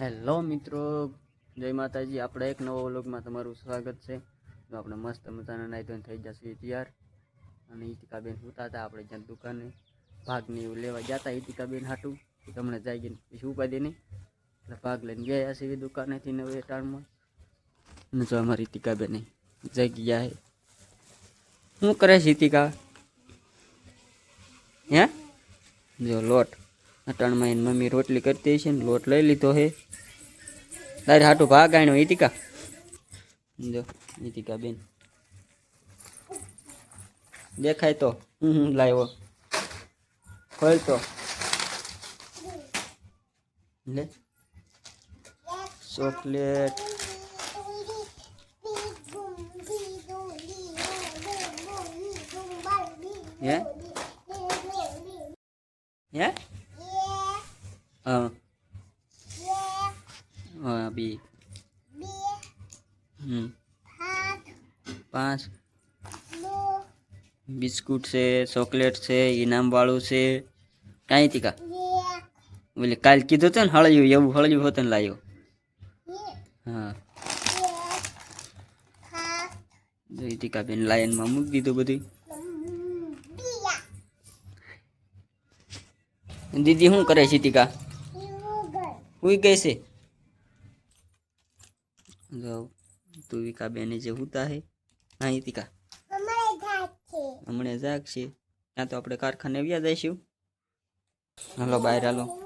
Hello મિત્રો, જય માતાજી. આપણે એક નવો વ્લોગમાં તમારું સ્વાગત છે. તો આપણે મસ્ત મજાના નાઈ ધોઈને થઈ જશે તૈયાર અને ઈતિકાબેન સુતા હતા આપણે જ્યાં દુકાને. ભાગને એવું લેવા ગયા હતા ઈતિકાબેન હાટું. તમને જાય ગઈને પછી ઉપાધિ નહીં. એટલે ભાગ લઈને ગયા છે એ દુકાનેથી નવે ટાણમાં અને જો અમારી ઈતિકાબેન જઈ ગયા હે. શું કરે છે ઈતિકા? હે? જો લોટ. અટાણમાં એની મમ્મી રોટલી કરતી હશે ને લોટ લઈ લીધો હે. તારે હાટું ભાગ આણ્યો ઈતિકા. જો, ઈતિકા બેન. દેખાય તો. હમ, લાવ્યો. ખોલ તો. લે. ચોકલેટ. હે? હા હા બી હમ પાંચ બિસ્કુટ છે, ચોકલેટ છે, ઇનામવાળું છે, કાંઈ તીકા ઓલી કાલ કીધું હતું ને હળયું, એવું હળયું હોતું ને લાવ્યો હા. જોઈ ટીકા બેન લાઈનમાં મૂકી દીધું બધું. દીદી શું કરે છે ટીકા હુઈ ગઈ છે? જો તુવિકા બેને જે હુતા હે, હા, ઈતિકા. હમણાં જાગશે. ત્યાં તો આપણે કારખાને વ્યા જઈશું. હાલો, બહાર હાલો.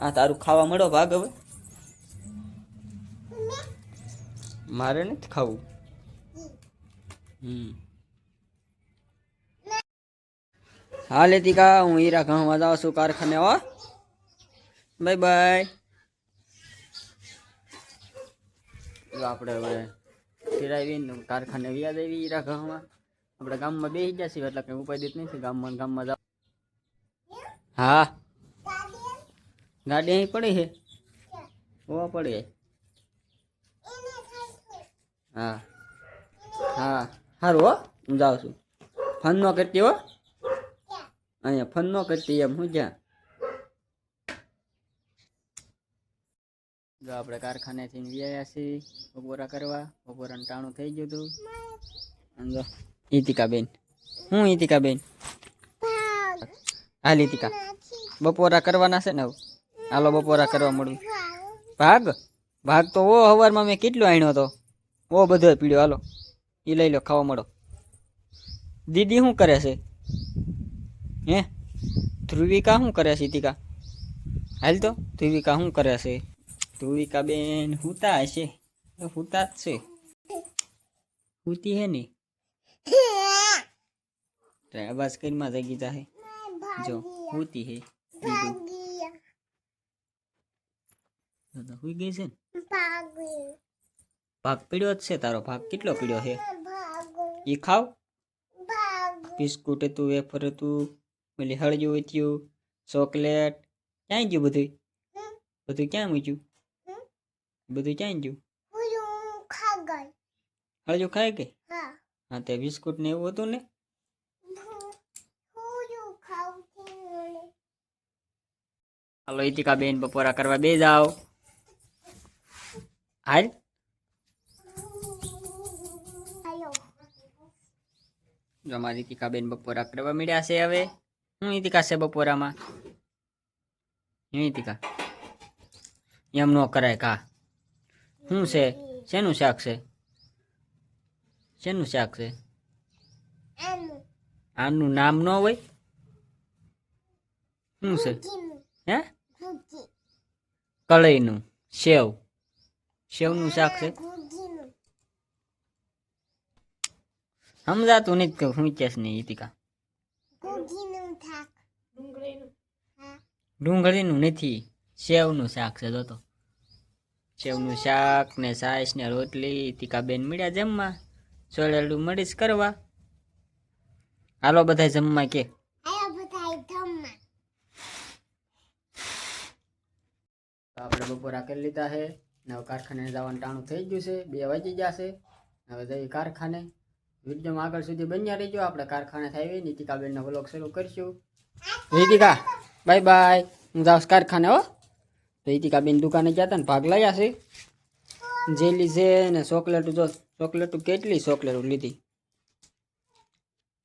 આ તારું ખાવા મળો ભાગ હવે. મારે નથી ખાવું. હમ. હા, લેતિકા, હું હીરા ઘઉંમાં જાઉં છું કારખાને, હો. બાય બાય આપણે હવે ફેરાવીને કારખાને વ્યાજ આવી હીરા ગામમાં આપણે ગામમાં બેસી જશે એટલે કંઈ ઉપાય દીધ નથી. ગામમાં ગામમાં જાવ. હા. ગાડી અહીં પડી છે? ઓ પડી હા. હા. સારું હો, હું જાઉં છું. ફન નો કરતી હો? અહીંયા ફન નો કરતી એમ, હું જ્યાં? જો આપણે કારખાનેથી વ્યાયા છીએ બપોરા કરવા. બપોરાનું ટાણું થઈ ગયું હતું. જો, ઈતિકાબેન. હું ઈતિકાબેન? હાલ ઈતિકા. બપોરા કરવાના છે ને હાલો બપોરા કરવા મળું. ભાગ? ભાગ તો ઓ હવારમાં મેં કેટલો આણ્યો હતો? ઓ બધો પીડ્યો. હાલો એ લઈ લો, ખાવા મળો. દીદી શું કરે છે? હે? ધ્રુવિકા શું કરે છે ઈતિકા? હાલ તો, ધ્રુવિકા શું કરે છે? ધ્રુવિકા બેન હુતા હશે? હુતા જ છે. હુતી હે ને? તો આવાજ કરીમાં જગી જાહે. જો, હુતી હે. દીદુ તો તો હુઈ ગઈ છે ને? ભાગ પીડ્યો જ છે તારો. ભાગ કેટલો પીડ્યો છે એ ખાવ. બિસ્કુટ હતું, વેફર હતું, પેલી હળજુ થયું ચોકલેટ. ક્યાં ગયું બધું બધું ક્યાં મૂક્યું? બધું ક્યાં ગયું? હળજુ ખાય કે હા. તે બિસ્કુટ ને એવું હતું ને? હાલો ઇતિકા બેન બપોરા કરવા બે જાઓ. હાલ. જો અમારી ઇતિકા બેન બપોરા કરવા મળ્યા છે હવે. હું ઇતિકા છે બપોરામાં? હું ઇતિકા એમ ન કરાય કા? શું છે? શેનું શાક છે? શેનું શાક છે? આનું. નામ ન હોય? શું છે? હે? કળઈનું સેવ. સેવનું શાક છે? સમજાતું નથી કે શું કેસ નહીં ઈતિકા. ડુંગળીનું નથી. સેવનું શાક છે જોતો. સેવનું શાક ને સાસ ને રોટલી તીકાબેન મળ્યા જમવા. સોળેલું મળીશ કરવા. હાલો બધા જમવા કે. આપણે બપોરા કરી લીધા છે ને કારખાને જવાનું ટાણું થઈ ગયું છે. બે વાગી જશે હવે જઈ કારખાને. વિડીયોમાં આગળ સુધી બન્યા રહીજો. આપણે કારખાને થાય નીતિકાબેનનો વ્લોગ શરૂ કરીશું. Nitika bye bye. હું જાઉં કારખાને હો. તો ઈતિકા બેન દુકાને ગયા હતા ને ભાગ લાયા છે. જેલી છે ને ચોકલેટ જો, ચોકલેટ કેટલી ચોકલેટ લીધી.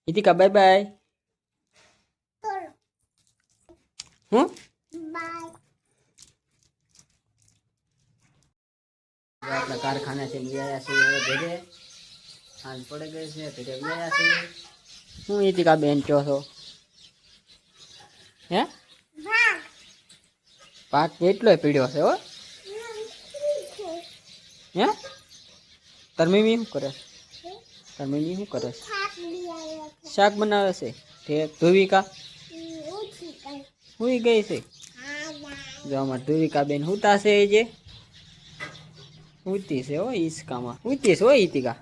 Itika bye bye. હું આપણા કારખાને છે વ્યાયા છે ઘરે. સાંજ પડી ગઈ છે ઘરે વ્યાયા છે. હું ઈતિકા બેન છો? હે? પાક કેટલો પીડ્યો છે હો? હે? તાર મમ્મી શું કરે? તરમીમી શું કરે? શાક બનાવે છે? ઠેક ધુવિકા હુઈ ગઈ છે? જો ધુવિકા ધોવિકા બેન હુતા છે એ જે. હુતી છે હો ઈસકામાં. હુતી છે હો ઈતિકા.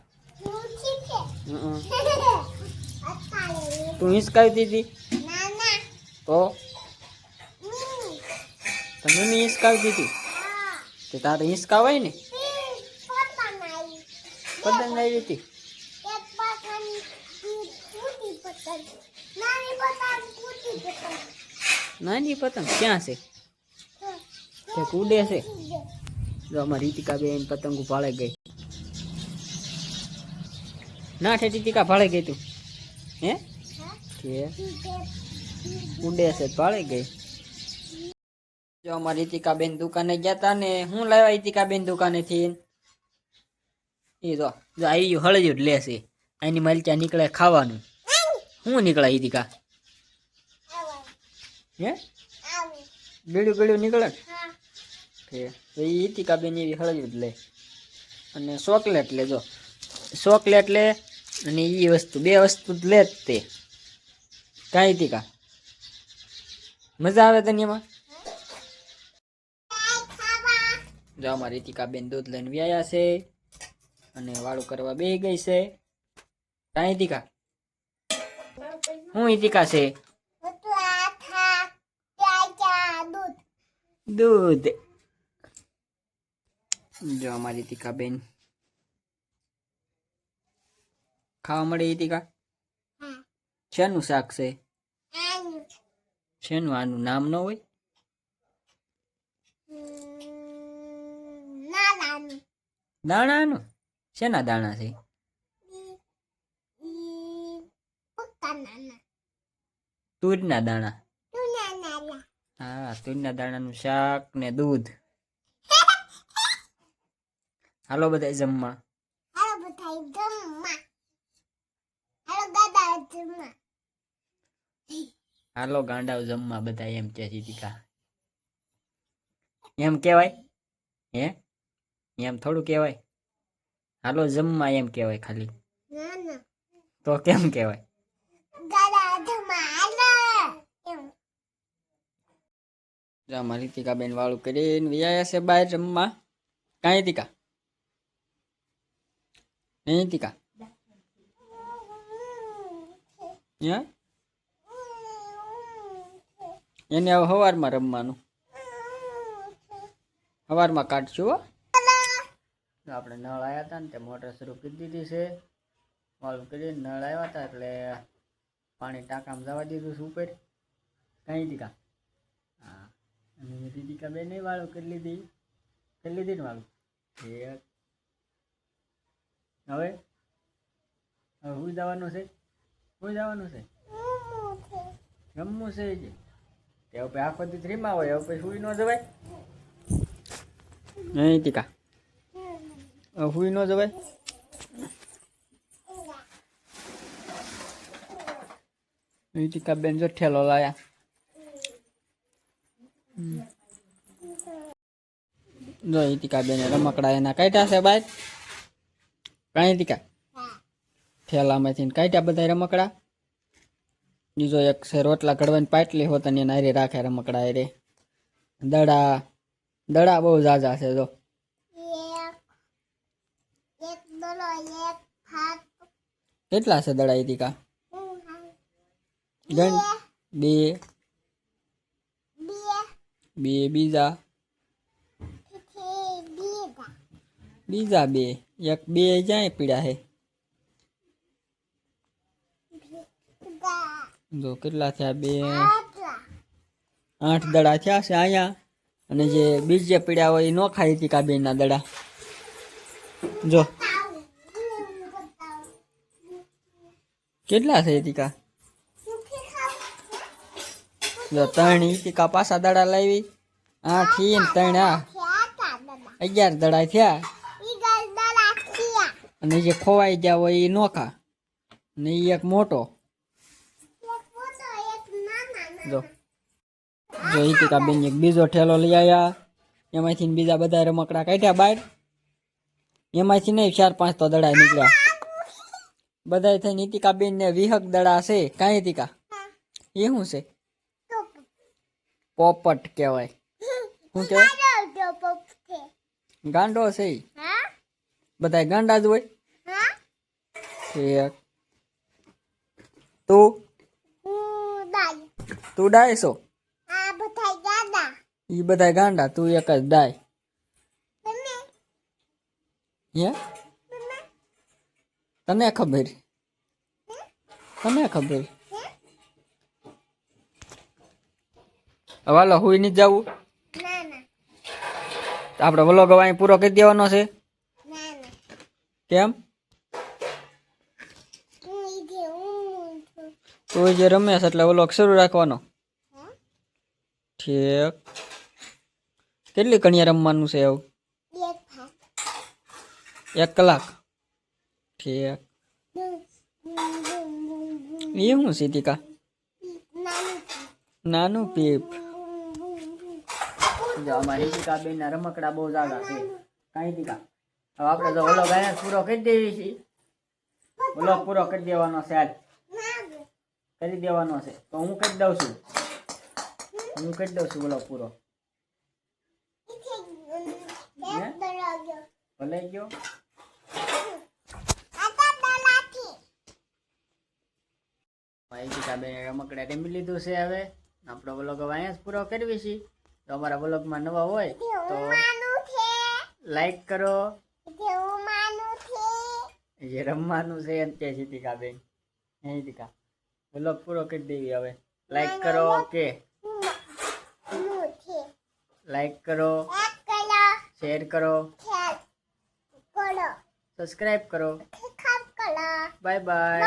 તું હિંચકાવી દીધી? તો? તમે મમ્મી હિંચકાવી દીધી. તો તારે હિંચકાવાય ને? પતંગ આવી હતી. નાની પતંગ ક્યાં છે? તે કૂદે છે. જો અમારી રીતિકા બેન પતંગ ભાળે ગઈ. ના ઠે રીતિકા ભાળે ગઈ તું. હે? કે? ઉડે છે ભાળે ગઈ. જો અમારી રીતિકા બેન દુકાને ગયા તા ને હું લાવ્યા ઇતિકાબેન બેન દુકાને થી એ જો જો આવી ગયું હળજ્યું લે છે એની મલચા નીકળે ખાવાનું. શું નીકળે ઇતિકા હે? ગળ્યું ગળ્યું નીકળે? ને તો એ ઈતિકા બેન એવી હળવી લે. અને ચોકલેટ લેજો ચોકલેટ લે અને એ વસ્તુ, બે વસ્તુ લે જ તે. કાંઈ ઇતિકા મજા આવે તને એમાં? જો અમારી રીતિકાબેન બેન દૂધ લઈને વ્યાયા છે અને વાળું કરવા બે ગઈ છે. કાંઈ ઈતિકા? હું ઈતિકા છે? દૂધ. જો અમારી ટીકા બેન ખાવા મળે ટીકા શેનું શાક છે? શેનું? આનું નામ ન હોય? દાણાનું? શેના દાણા છે? તુરના દાણા. હા, તુરના દાણાનું શાક ને દૂધ. હાલો બધા જમવા. હાલો ગાંડાઓ જમવા બધા એમ કે છે એમ કેવાય હે? એમ થોડું કહેવાય. હાલો જમવા એમ કહેવાય ખાલી. તો કેમ કહેવાય? જો મારી ટીકા બેન વાળું કરીને વ્યાયા છે બહાર જમવા. કાંઈ ટીકા? નહીં ટીકા? એને હવે સવારમાં રમવાનું. સવારમાં કાઢશું હો. આપણે નળ આવ્યા હતા ને તે મોટર શરૂ કરી દીધી છે. વાળું કરી નળ આવ્યા હતા એટલે પાણી ટાંકામાં જવા દીધું છે ઉપર. કઈ દીકા હા. અને દીદીકા નહીં વાળું કરી લીધી. કરી લીધી ને વાળું. એ હવે? હવે હું જવાનું છે? હું જવાનું છે? રમવું છે જ તે આખો દી ધ્રીમાં હોય, હવે પછી સુઈ ન જવાય. નહીં ટીકા. હવે સુઈ ન જવાય? ટીકા બેન જો ઠેલો લાયા. જો ઈતિકા બેન રમકડા એના કાઢ્યા છે બાય કાંઈ ઈતિકા ઠેલામાંથી કાઢ્યા બધા રમકડા. બીજો એક છે રોટલા ઘડવાની પાટલી હોત અને એના રાખે રમકડા એ દડા દડા બહુ ઝાઝા છે જો. કેટલા છે દડા ગણ બે. બે, બીજા. બીજા બે. એક બે જાય પીડા હે. જો કેટલા થયા બે? આઠ દડા થયા છે અહીંયા અને જે બીજે પીડ્યા હોય એ ન ખાઈ હતી કાબીના દડા. જો. કેટલા છે ટીકા? ત્રણ ઈતિકા પાછા દડા લાવી. આઠ ઈ ત્રણ, આ. અગિયાર દડા થયા. અને જે ખોવાઈ ગયા હોય એ નોખા. ને એ એક મોટો. જો. જો ઈતિકા બેન એક બીજો ઠેલો લઈ આવ્યા એમાંથી બીજા બધા રમકડા કાઢ્યા બહાર એમાંથી નહીં, ચાર, પાંચ તો દડા નીકળ્યા. બધા થઈ નીતિકા બેન ને વિહક દડા છે. કાંઈ ઈતિકા? એ શું છે? પોપટ કહેવાય. શું કહેવાય? ગાંડો છે. બધા ગાંડા જ હોય? તું? તું ડાય છો? ઈ બધા ગાંડા તું એક જ ડાય. હે? તને ખબર? તને ખબર? હવે હુઈ નહીં જવું તો આપણે વ્લોગ હવે પૂરો કરી દેવાનો છે? કેમ? તું જે રમેશ એટલે વ્લોગ શરૂ રાખવાનો. ઠીક. કેટલી કણિયા રમવાનું છે આવું? એક કલાક? ઠીક એ શું સીતિકા નાનું પીપ. જો, અમારી ટીકા બેન ના રમકડા બહુ જાગા છે. કાંઈ ટીકા હવે આપણે તો ઓલો ગાયને પૂરો કરી દેવી છે. ઓલો પૂરો કરી દેવાનો છે આજ કરી દેવાનો છે. તો હું કરી દઉં છું. હું કરી દઉં છું ઓલો પૂરો. ભલે ગયો. બે રમકડા રમી લીધું છે હવે. આપણો વ્લોગ હવે અહીંયા જ પૂરો કરવી છે. તો અમારા વ્લોગમાં નવા હોય તો લાઈક કરો. જે રમવાનું છે એમ કે છે ટીકા બેન હે ટીકા વ્લોગ પૂરો કરી દેવી હવે. લાઈક કરો કે. લાઈક કરો. શેર કરો. સબસ્ક્રાઈબ કરો. Bye bye.